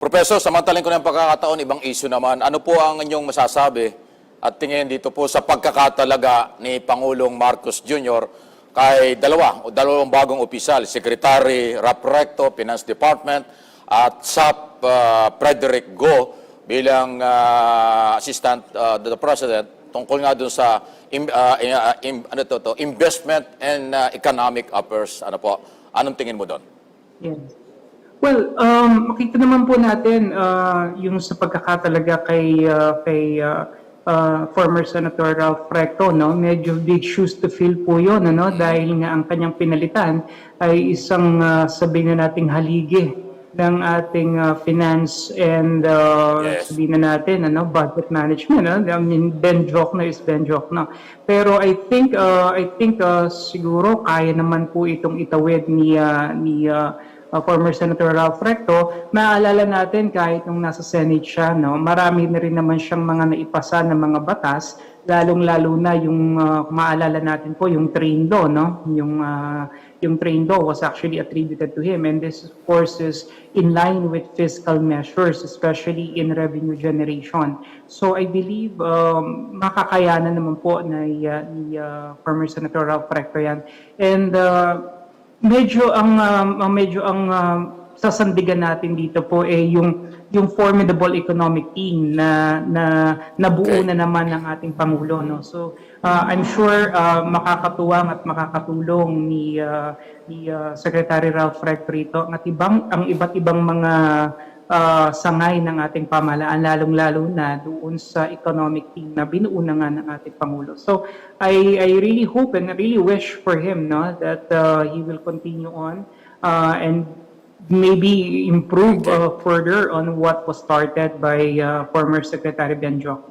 Professor, samantalang ko ng pagkakataon, ibang issue naman. Ano po ang inyong masasabi at tingin dito po sa pagkakatalaga ni Pangulong Marcos Jr. kay dalawa o dalawang bagong opisyal, Secretary Rap Recto, Finance Department, at SAP uh, Frederick Go bilang uh, Assistant uh, the President tungkol nga dun sa im- uh, im- ano to, to, investment and uh, economic affairs. Ano po? Anong tingin mo doon? Yes. Well, um, makita naman po natin uh, yung sa pagkakatalaga kay uh, kay uh, uh, former Senator Ralph Recto, no? Medyo big shoes to fill po 'yon, ano? Dahil nga ang kanyang pinalitan ay isang uh, sabihin na nating haligi ng ating uh, finance and uh, Yes. sabihin na natin ano budget management no? I mean Ben Jokno is Ben Jokno pero I think uh, I think uh, siguro kaya naman po itong itawid ni uh, ni uh, uh, former Senator Ralph Recto maalala natin kahit nung nasa Senate siya no marami na rin naman siyang mga naipasa na mga batas lalong-lalo na yung uh, maalala natin po yung train law no yung uh, yung train law was actually attributed to him. And this of course is in line with fiscal measures especially in revenue generation. So i believe um, makakayanan naman po na uh, ni uh, former senator Ralph Recto yan. And uh, medyo ang um, medyo ang um, sasandigan natin dito po eh yung yung formidable economic team na na nabuo na naman ng ating pangulo no? So uh, I'm sure uh, makakatuwang at makakatulong ni uh, ni uh, Secretary Ralph Recto rito ang ibang ang iba't ibang mga uh, sangay ng ating pamahalaan lalong-lalo na doon sa economic team na binuo na nga ng ating pangulo so I I really hope and I really wish for him no that uh, he will continue on uh, and maybe improve uh, further on what was started by uh, former Secretary Benjok.